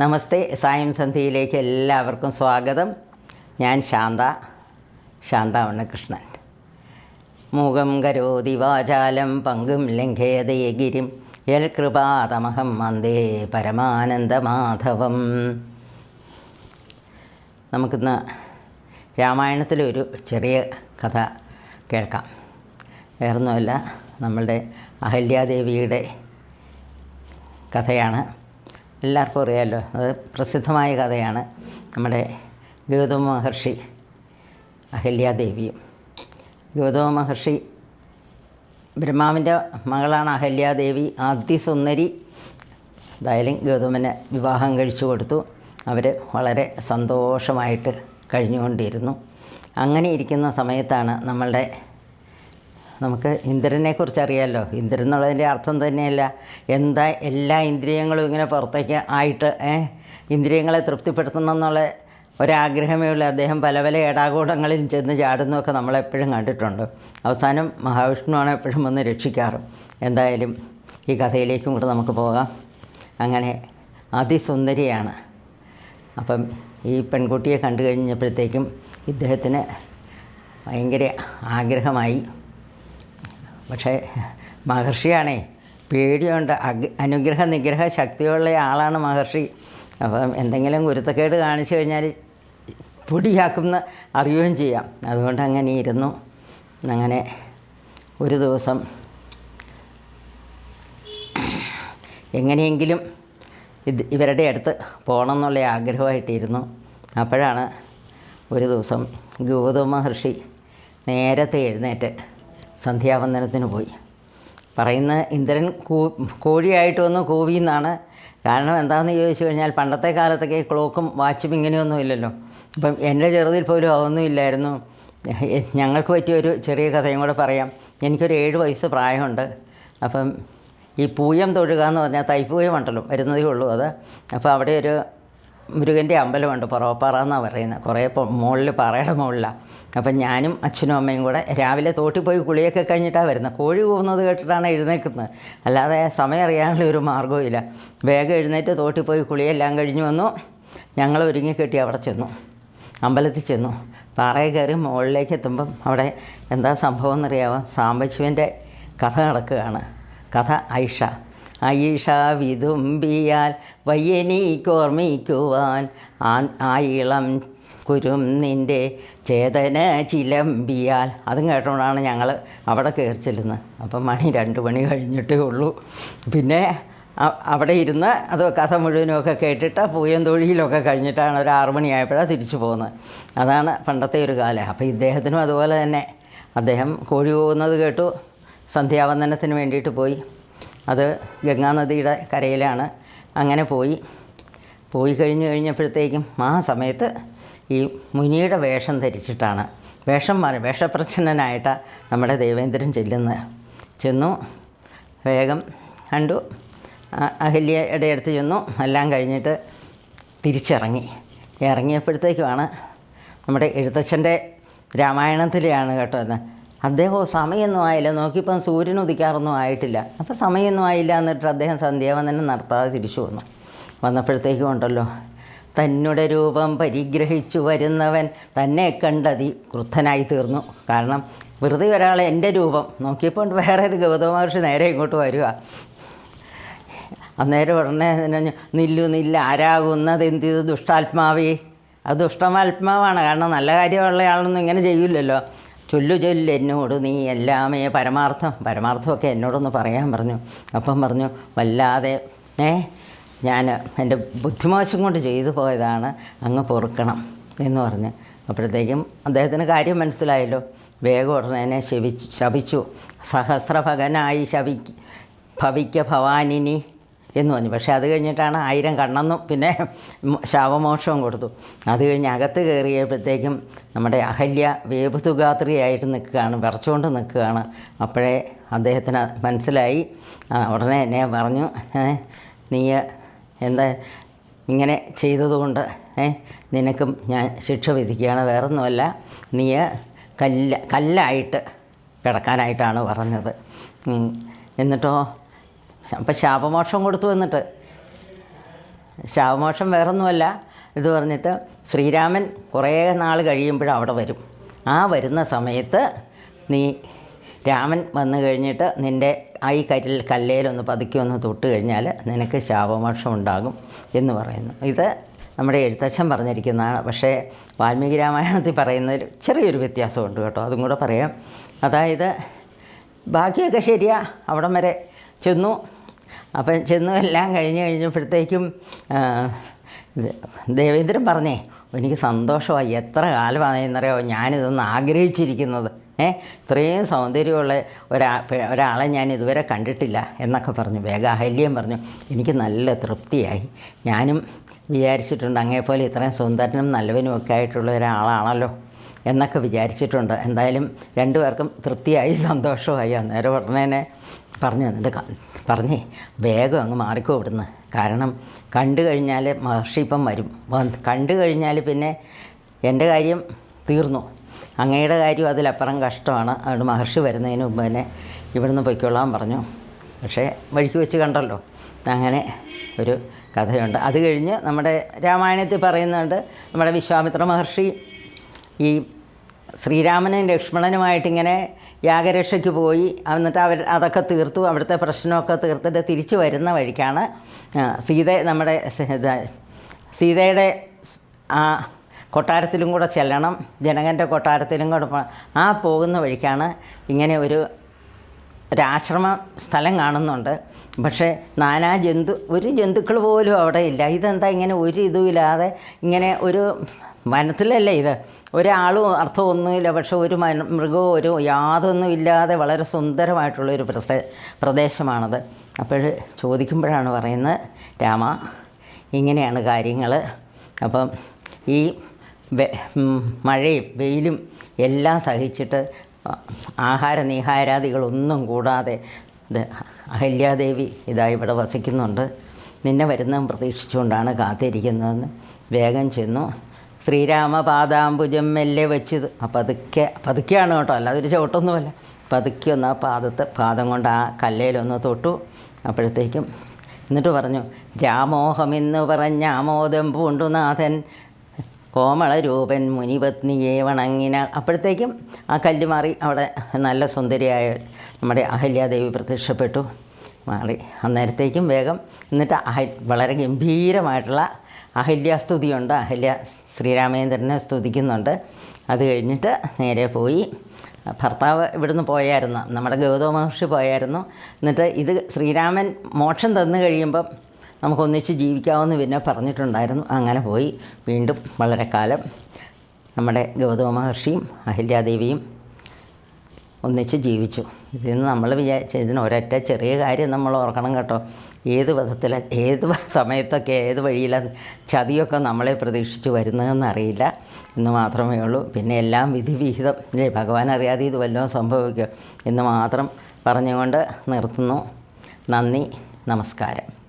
നമസ്തേ സായം സന്ധ്യയിലേക്ക് എല്ലാവർക്കും സ്വാഗതം. ഞാൻ ശാന്ത ശാന്ത ഉണ്ണകൃഷ്ണൻ മൂകം കരോതി വാചാലം പങ്കും ലംഘയതേ ഗിരിം. യൽ കൃപാതമഹം വന്ദേ പരമാനന്ദമാധവം. നമുക്കിന്ന് രാമായണത്തിലൊരു ചെറിയ കഥ കേൾക്കാം. വേറൊന്നുമല്ല നമ്മളുടെ അഹല്യാദേവിയുടെ കഥയാണ്. എല്ലാവർക്കും അറിയാമല്ലോ അത് പ്രസിദ്ധമായ കഥയാണ് നമ്മുടെ ഗൗതമ മഹർഷി അഹല്യാദേവിയും. ഗൗതമ മഹർഷി ബ്രഹ്മാവിന്റെ മകളാണ് അഹല്യാദേവി. ആദ്യസുന്ദരി എന്തായാലും ഗൗതമന് വിവാഹം കഴിച്ചു കൊടുത്തു. അവർ വളരെ സന്തോഷമായിട്ട് കഴിഞ്ഞുകൊണ്ടിരുന്നു. അങ്ങനെ ഇരിക്കുന്ന സമയത്താണ് നമ്മളുടെ നമുക്ക് ഇന്ദ്രനെ കുറിച്ച് അറിയാമല്ലോ ഇന്ദ്രൻ എന്നുള്ളതിന്റെ അർത്ഥം തന്നെയല്ല. എന്താ എല്ലാ ഇന്ദ്രിയങ്ങളും ഇങ്ങനെ പുറത്തേക്ക് ആയിട്ട് ഇന്ദ്രിയങ്ങളെ തൃപ്തിപ്പെടുത്തണം എന്നുള്ള ഒരാഗ്രഹമേ ഉള്ളൂ. അദ്ദേഹം പല പല ഏടാകൂടങ്ങളിൽ ചെന്ന് ചാടുന്നതൊക്കെ നമ്മളെപ്പോഴും കണ്ടിട്ടുണ്ട്. അവസാനം മഹാവിഷ്ണുവാണ് എപ്പോഴും വന്ന് രക്ഷിക്കാറ്. എന്തായാലും ഈ കഥയിലേക്കും കൂടെ നമുക്ക് പോകാം. അങ്ങനെ അതിസുന്ദരിയാണ്. അപ്പം ഈ പെൺകുട്ടിയെ കണ്ടു കഴിഞ്ഞപ്പോഴത്തേക്കും ഇദ്ദേഹത്തിന് ഭയങ്കര ആഗ്രഹമായി. പക്ഷേ മഹർഷിയാണേ പേടിയുണ്ട്. അഗ് അനുഗ്രഹ നിഗ്രഹ ശക്തിയുള്ള ആളാണ് മഹർഷി. അപ്പം എന്തെങ്കിലും ഗുരുത്തക്കേട് കാണിച്ചു കഴിഞ്ഞാൽ പൊടിയാക്കുന്ന അറിയുകയും ചെയ്യാം. അതുകൊണ്ട് അങ്ങനെ ഇരുന്നു. അങ്ങനെ ഒരു ദിവസം എങ്ങനെയെങ്കിലും ഇത് ഇവരുടെ അടുത്ത് പോകണം എന്നുള്ള ആഗ്രഹമായിട്ടിരുന്നു. അപ്പോഴാണ് ഒരു ദിവസം ഗൗതമ മഹർഷി നേരത്തെ എഴുന്നേറ്റ് സന്ധ്യാവന്ദനത്തിന് പോയി പറയുന്ന ഇന്ദ്രൻ കൂ കോഴിയായിട്ട് വന്ന് കൂവി എന്നാണ് കാരണം എന്താണെന്ന് ചോദിച്ചു കഴിഞ്ഞാൽ പണ്ടത്തെ കാലത്തൊക്കെ ക്ലോക്കും വാച്ചും ഇങ്ങനെയൊന്നും ഇല്ലല്ലോ. അപ്പം എന്റെ ചെറുതിൽ പോലും അതൊന്നും ഇല്ലായിരുന്നു. ഞങ്ങൾക്ക് പറ്റിയ ഒരു ചെറിയ കഥയും കൂടെ പറയാം. എനിക്കൊരു ഏഴ് വയസ്സ് പ്രായമുണ്ട്. അപ്പം ഈ പൂയം തൊഴുക എന്ന് പറഞ്ഞാൽ തൈപ്പൂയം ഉണ്ടല്ലോ വരുന്നതേ ഉള്ളൂ അത്. അപ്പോൾ അവിടെ ഒരു മുരുകന്റെ അമ്പലമുണ്ട് പൊറോപ്പാറ എന്നാണ് പറയുന്നത് കുറേ മുകളിൽ പാറയുടെ മുകളിലാണ് അപ്പം ഞാനും അച്ഛനും അമ്മയും കൂടെ രാവിലെ തോട്ടിൽ പോയി കുളിയൊക്കെ കഴിഞ്ഞിട്ടാണ് വരുന്നത് കോഴി പോകുന്നത് കേട്ടിട്ടാണ് എഴുന്നേൽക്കുന്നത് അല്ലാതെ സമയം അറിയാനുള്ള ഒരു മാർഗവും ഇല്ല. വേഗം എഴുന്നേറ്റ് തോട്ടിൽ പോയി കുളിയെല്ലാം കഴിഞ്ഞു വന്നു. ഞങ്ങൾ ഒരുങ്ങി കെട്ടി അവിടെ ചെന്നു. അമ്പലത്തിൽ ചെന്നു. പാറയിൽ കയറി മുകളിലേക്ക് എത്തുമ്പം അവിടെ എന്താ സംഭവം എന്നറിയാമോ സാമ്പശിവന്റെ കഥ നടക്കുകയാണ്. കഥ ഐഷ. ഐഷ വിതുമ്പിയാൽ വയ്യനീക്കോർമ്മിക്കുവാൻ ആ ആ ഇളം കുരും നിന്റെ ചേതന ചിലമ്പിയാൽ. അതും കേട്ടുകൊണ്ടാണ് ഞങ്ങൾ അവിടെ കയറി ചെല്ലുന്നത്. അപ്പം മണി രണ്ട് മണി കഴിഞ്ഞിട്ടേ ഉള്ളൂ. പിന്നെ അവിടെ ഇരുന്ന് അത് കഥ മുഴുവനുമൊക്കെ കേട്ടിട്ട് പൂയം തൊഴിയിലൊക്കെ കഴിഞ്ഞിട്ടാണ് ഒരു ആറു മണിയായപ്പോഴാണ് തിരിച്ചു പോകുന്നത്. അതാണ് പണ്ടത്തെ ഒരു കാലം. അപ്പോൾ ഇദ്ദേഹത്തിനും അതുപോലെ തന്നെ. അദ്ദേഹം കോഴി പോകുന്നത് കേട്ടു. സന്ധ്യാവന്ദനത്തിന് വേണ്ടിയിട്ട് പോയി. അത് ഗംഗാനദിയുടെ കരയിലാണ്. അങ്ങനെ പോയി. പോയി കഴിഞ്ഞു കഴിഞ്ഞപ്പോഴത്തേക്കും ആ സമയത്ത് ഈ മുനിയുടെ വേഷം ധരിച്ചിട്ടാണ്. വേഷം മാറി വേഷപ്രച്ഛന്നനായിട്ട് നമ്മുടെ ദേവേന്ദ്രൻ ചെല്ലുന്നത് ചെന്നു. വേഗം കണ്ടു. അഹല്യയുടെ അടുത്ത് ചെന്നു. എല്ലാം കഴിഞ്ഞിട്ട് തിരിച്ചിറങ്ങി. ഇറങ്ങിയപ്പോഴത്തേക്കുമാണ് നമ്മുടെ എഴുത്തച്ഛന്റെ രാമായണത്തിലെയാണ് കേട്ടോ എന്ന് അദ്ദേഹം സമയമൊന്നും ആയില്ല. നോക്കിയപ്പം സൂര്യൻ ഉദിക്കാറൊന്നും ആയിട്ടില്ല. അപ്പോൾ സമയമൊന്നും ആയില്ല എന്നിട്ട് അദ്ദേഹം സന്ധ്യാവന്ദനം നടത്താതെ തിരിച്ചു വന്നു. വന്നപ്പോഴത്തേക്കും ഉണ്ടല്ലോ തന്നെ രൂപം പരിഗ്രഹിച്ചു വരുന്നവൻ തന്നെ കണ്ടതി ക്രുദ്ധനായി തീർന്നു. കാരണം വെറുതെ ഒരാൾ എന്റെ രൂപം. നോക്കിയപ്പോൾ വേറെ ഗൗതമ മഹർഷി നേരെ ഇങ്ങോട്ട് വരിക അന്നേരം ഉടനെ നില്ലു നില്ല ആരാകുന്നത്? എന്തിത് ദുഷ്ടാത്മാവേ? അത് ദുഷ്ടമാത്മാവാണ്. കാരണം നല്ല കാര്യമുള്ള ആളൊന്നും ഇങ്ങനെ ചെയ്യില്ലല്ലോ ചൊല്ലു എന്നോട് നീ എല്ലാമേ പരമാർത്ഥം പരമാർത്ഥമൊക്കെ എന്നോടൊന്ന് പറയാൻ പറഞ്ഞു. അപ്പം പറഞ്ഞു വല്ലാതെ ഏ ഞാൻ എന്റെ ബുദ്ധിമോശം കൊണ്ട് ചെയ്തു പോയതാണ് അങ്ങ് പൊറുക്കണം എന്ന് പറഞ്ഞ്. അപ്പോഴത്തേക്കും അദ്ദേഹത്തിന് കാര്യം മനസ്സിലായല്ലോ. വേഗം ഉടനെ എന്നെ ശപിച്ചു ശപിച്ചു. സഹസ്രഭകനായി ശവി ഭവിക്ക ഭവാനിനി. എന്ന് പറഞ്ഞു. പക്ഷേ അത് കഴിഞ്ഞിട്ടാണ് ആയിരം കണ്ണെന്നും പിന്നെ ശാപമോക്ഷവും കൊടുത്തു. അത് കഴിഞ്ഞ് അകത്ത് കയറിയപ്പോഴത്തേക്കും നമ്മുടെ അഹല്യ വേപുതുഗാത്രിയായിട്ട് നിൽക്കുകയാണ് വിറച്ചുകൊണ്ട് നിൽക്കുകയാണ്. അപ്പോഴേ അദ്ദേഹത്തിന് മനസ്സിലായി. ഉടനെ എന്നെ പറഞ്ഞു "ഏ, നീ എന്താ ഇങ്ങനെ ചെയ്തതുകൊണ്ട് നിനക്കും ഞാൻ ശിക്ഷ വിധിക്കുകയാണ്. വേറൊന്നുമല്ല നീ കല്ല കല്ലായിട്ട് കിടക്കാനായിട്ടാണ് പറഞ്ഞത്. എന്നിട്ടോ അപ്പം ശാപമോക്ഷം കൊടുത്തു എന്നിട്ട്. ശാപമോക്ഷം വേറൊന്നുമല്ല. ഇത് പറഞ്ഞിട്ട് ശ്രീരാമൻ കുറേ നാൾ കഴിയുമ്പോൾ അവിടെ വരും. ആ വരുന്ന സമയത്ത് നീ രാമൻ വന്നു കഴിഞ്ഞിട്ട് നിന്റെ ഐ കരിൽ കല്ലേലൊന്ന് പതുക്കി ഒന്ന് തൊട്ട് കഴിഞ്ഞാൽ നിനക്ക് ശാപമോക്ഷം ഉണ്ടാകും എന്ന് പറയുന്നു. ഇത് നമ്മുടെ എഴുത്തച്ഛൻ പറഞ്ഞിരിക്കുന്നതാണ്. പക്ഷേ വാൽമീകി രാമായണത്തിൽ പറയുന്നതിൽ ചെറിയൊരു വ്യത്യാസമുണ്ട് കേട്ടോ. അതും കൂടെ പറയാം. അതായത് ബാക്കിയൊക്കെ ശരിയാ. അവിടം വരെ ചെന്നു. അപ്പം ചെന്നു എല്ലാം കഴിഞ്ഞ് കഴിഞ്ഞപ്പോഴത്തേക്കും ദേവേന്ദ്രൻ പറഞ്ഞേ എനിക്ക് സന്തോഷമായി. എത്ര കാലമാണെന്നറിയോ ഞാനിതൊന്ന് ആഗ്രഹിച്ചിരിക്കുന്നത്. ഏ ഇത്രയും സൗന്ദര്യമുള്ള ഒരാ ഒരാളെ ഞാൻ ഇതുവരെ കണ്ടിട്ടില്ല എന്നൊക്കെ പറഞ്ഞു. വേഗ അഹല്യം പറഞ്ഞു. എനിക്ക് നല്ല തൃപ്തിയായി. ഞാനും വിചാരിച്ചിട്ടുണ്ട് അങ്ങേപോലെ ഇത്രയും സുന്ദരനും നല്ലവനും ഒക്കെ ആയിട്ടുള്ള ഒരാളാണല്ലോ എന്നൊക്കെ വിചാരിച്ചിട്ടുണ്ട്. എന്തായാലും രണ്ടുപേർക്കും തൃപ്തിയായി സന്തോഷമായി. അന്നേരം ഉടനെ പറഞ്ഞു എന്നിട്ട് പറഞ്ഞേ വേഗം അങ്ങ് മാറിക്കോ ഇവിടുന്ന്. കാരണം കണ്ടു കഴിഞ്ഞാൽ മഹർഷി ഇപ്പം വരും കണ്ടു കഴിഞ്ഞാൽ പിന്നെ എന്റെ കാര്യം തീർന്നു. അങ്ങയുടെ കാര്യം അതിലപ്പുറം കഷ്ടമാണ്. അതുകൊണ്ട് മഹർഷി വരുന്നതിന് മുമ്പ് തന്നെ ഇവിടുന്ന് പൊയ്ക്കൊള്ളാൻ പറഞ്ഞു. പക്ഷേ വഴിക്ക് വെച്ച് കണ്ടല്ലോ. അങ്ങനെ ഒരു കഥയുണ്ട്. അത് കഴിഞ്ഞ് നമ്മുടെ രാമായണത്തിൽ പറയുന്നുണ്ട് നമ്മുടെ വിശ്വാമിത്ര മഹർഷി ഈ ശ്രീരാമനും ലക്ഷ്മണനുമായിട്ടിങ്ങനെ യാഗരക്ഷയ്ക്ക് പോയി. എന്നിട്ട് അവർ അതൊക്കെ തീർത്തു. അവിടുത്തെ പ്രശ്നമൊക്കെ തീർത്തിട്ട് തിരിച്ചു വരുന്ന വഴിക്കാണ് സീത നമ്മുടെ സീതയുടെ ആ കൊട്ടാരത്തിലും കൂടെ ചെല്ലണം. ജനകന്റെ കൊട്ടാരത്തിലും കൂടെ ആ പോകുന്ന വഴിക്കാണ് ഇങ്ങനെ ഒരു ഒരാശ്രമ സ്ഥലം കാണുന്നുണ്ട്. പക്ഷേ നാനാ ജന്തു ഒരു ജന്തുക്കൾ പോലും അവിടെ ഇല്ല. ഇതെന്താ ഇങ്ങനെ ഒരു ഇതുമില്ലാതെ ഇങ്ങനെ ഒരു വനത്തിലല്ലേ ഇത്? ഒരാളും അർത്ഥമൊന്നുമില്ല പക്ഷെ ഒരു മന മൃഗവും ഒരു യാതൊന്നും ഇല്ലാതെ വളരെ സുന്ദരമായിട്ടുള്ള ഒരു പ്രസ പ്രദേശമാണത്. അപ്പോൾ ചോദിക്കുമ്പോഴാണ് പറയുന്നത് രാമ ഇങ്ങനെയാണ് കാര്യങ്ങൾ. അപ്പം ഈ മഴയും വെയിലും എല്ലാം സഹിച്ചിട്ട് ആഹാര നീഹാരാദികളൊന്നും കൂടാതെ ഇത് അഹല്യാദേവി ഇതാ ഇവിടെ വസിക്കുന്നുണ്ട്. നിന്നെ വരുന്നതും പ്രതീക്ഷിച്ചുകൊണ്ടാണ് കാത്തിരിക്കുന്നതെന്ന് വേഗം ചെന്നു. ശ്രീരാമ പാദാംബുജം മെല്ലെ വെച്ചത്. ആ പതുക്കെ പതുക്കെയാണ് കേട്ടോ. അല്ലാതെ ഒരു ചവിട്ടൊന്നുമല്ല. പതുക്കെ ഒന്ന് ആ പാദത്ത് പാദം കൊണ്ട് ആ കല്ലയിലൊന്ന് തൊട്ടു. അപ്പോഴത്തേക്കും എന്നിട്ട് പറഞ്ഞു രാമോഹമെന്ന് പറഞ്ഞ ആമോദം പൂണ്ടുനാഥൻ കോമളരൂപൻ മുനിപത്നിയെ വണങ്ങിന അപ്പോഴത്തേക്കും ആ കല്ല് മാറി അവിടെ നല്ല സുന്ദരിയായ നമ്മുടെ അഹല്യാദേവി പ്രത്യക്ഷപ്പെട്ടു. മാറി. അന്നേരത്തേക്കും വേഗം എന്നിട്ട് വളരെ ഗംഭീരമായിട്ടുള്ള അഹല്യാസ്തുതിയുണ്ട് അഹല്യ ശ്രീരാമേന്ദ്രനെ സ്തുതിക്കുന്നുണ്ട്. അത് കഴിഞ്ഞിട്ട് നേരെ പോയി. ഭർത്താവ് ഇവിടുന്ന് പോയായിരുന്നു. നമ്മുടെ ഗൗതമ മഹർഷി പോയായിരുന്നു. എന്നിട്ട് ഇത് ശ്രീരാമൻ മോക്ഷം തന്നു കഴിയുമ്പം നമുക്കൊന്നിച്ച് ജീവിക്കാമെന്ന് പിന്നെ പറഞ്ഞിട്ടുണ്ടായിരുന്നു. അങ്ങനെ പോയി. വീണ്ടും വളരെ കാലം നമ്മുടെ ഗൗതമ മഹർഷിയും അഹല്യാദേവിയും ഒന്നിച്ച് ജീവിച്ചു. ഇതിൽ നിന്ന് നമ്മൾ വിചാരിച്ച ഇതിന് ഒരൊറ്റ ചെറിയ കാര്യം നമ്മൾ ഓർക്കണം കേട്ടോ. ഏത് വിധത്തില ഏത് സമയത്തൊക്കെ ഏത് വഴിയിലാണ് ചതിയൊക്കെ നമ്മളെ പ്രതീക്ഷിച്ച് വരുന്നതെന്നറിയില്ല എന്ന് മാത്രമേ ഉള്ളൂ. പിന്നെ എല്ലാം വിധിവിഹിതം. ഇല്ലേ ഭഗവാൻ അറിയാതെ ഇത് വല്ലതും സംഭവിക്കും? എന്ന് മാത്രം പറഞ്ഞുകൊണ്ട് നിർത്തുന്നു. നന്ദി നമസ്കാരം.